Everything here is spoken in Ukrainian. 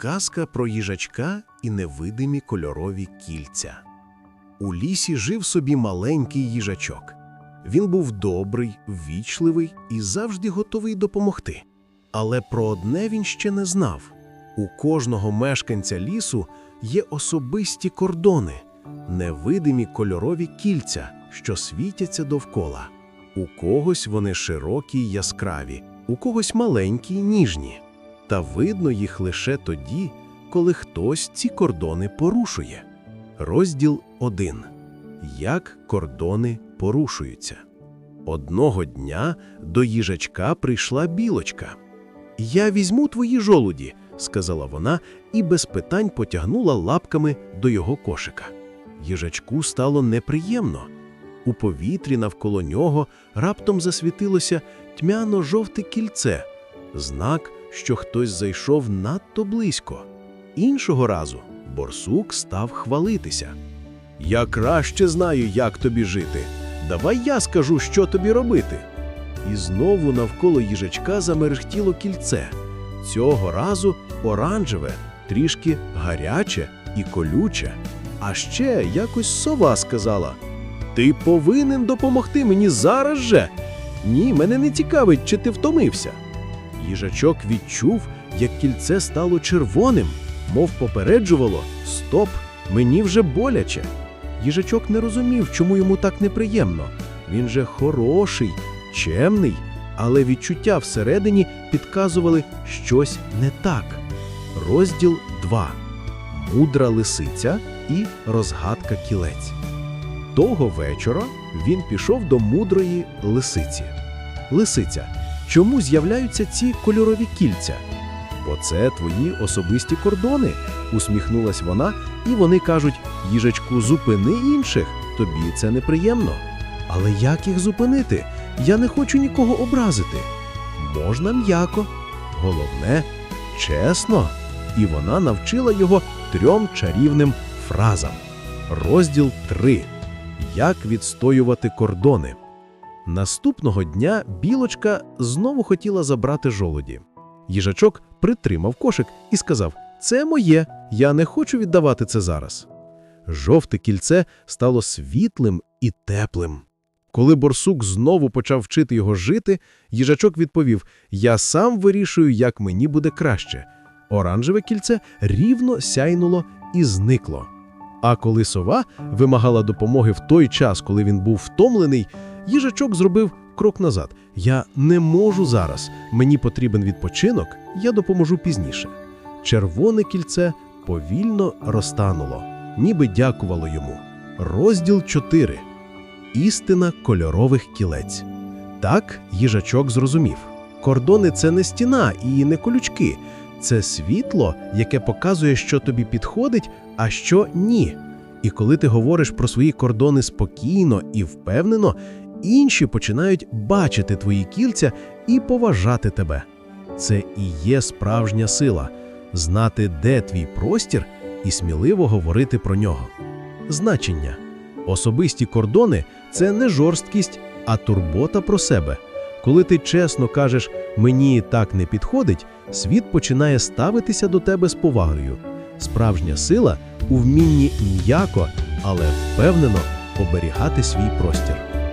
Казка про їжачка і невидимі кольорові кільця. У лісі жив собі маленький їжачок. Він був добрий, ввічливий і завжди готовий допомогти. Але про одне він ще не знав: у кожного мешканця лісу є особисті кордони, невидимі кольорові кільця, що світяться довкола. У когось вони широкі й яскраві, у когось маленькі й ніжні. Та видно їх лише тоді, коли хтось ці кордони порушує. Розділ 1. Як кордони порушуються. Одного дня до їжачка прийшла білочка. Я візьму твої жолуді, сказала вона і без питань потягнула лапками до його кошика. Їжачку стало неприємно. У повітрі навколо нього раптом засвітилося тьмяно-жовте кільце, знак, що хтось зайшов надто близько. Іншого разу борсук став хвалитися. Я краще знаю, як тобі жити. Давай я скажу, що тобі робити. І знову навколо їжачка замерехтіло кільце. Цього разу оранжеве, трішки гаряче і колюче. А ще якось сова сказала: Ти повинен допомогти мені зараз же. Ні, мене не цікавить, чи ти втомився. Їжачок відчув, як кільце стало червоним, мов попереджувало Стоп, мені вже боляче. Їжачок не розумів, чому йому так неприємно. Він же хороший, чемний, але відчуття всередині підказували щось не так. Розділ 2. Мудра лисиця і розгадка кілець. Того вечора він пішов до мудрої лисиці. Лисиця, чому з'являються ці кольорові кільця? Бо це твої особисті кордони, усміхнулась вона, і вони кажуть: їжачку, зупини інших, тобі це неприємно. Але як їх зупинити? Я не хочу нікого образити. Можна м'яко, головне чесно. І вона навчила його трьом чарівним фразам. Розділ 3. Як відстоювати кордони. Наступного дня білочка знову хотіла забрати жолоді. Їжачок притримав кошик і сказав: Це моє, я не хочу віддавати це зараз. Жовте кільце стало світлим і теплим. Коли борсук знову почав вчити його жити, їжачок відповів: Я сам вирішую, як мені буде краще. Оранжеве кільце рівно сяйнуло і зникло. А коли сова вимагала допомоги в той час, коли він був втомлений, їжачок зробив крок назад. Я не можу зараз. Мені потрібен відпочинок, я допоможу пізніше. Червоне кільце повільно розтануло, ніби дякувало йому. Розділ 4. Істина кольорових кілець. Так їжачок зрозумів. Кордони це не стіна і не колючки. Це світло, яке показує, що тобі підходить, а що ні. І коли ти говориш про свої кордони спокійно і впевнено, інші починають бачити твої кільця і поважати тебе. Це і є справжня сила знати, де твій простір, і сміливо говорити про нього. Значення особисті кордони це не жорсткість, а турбота про себе. Коли ти чесно кажеш мені так не підходить, світ починає ставитися до тебе з повагою. Справжня сила у вмінні м'яко, але впевнено оберігати свій простір.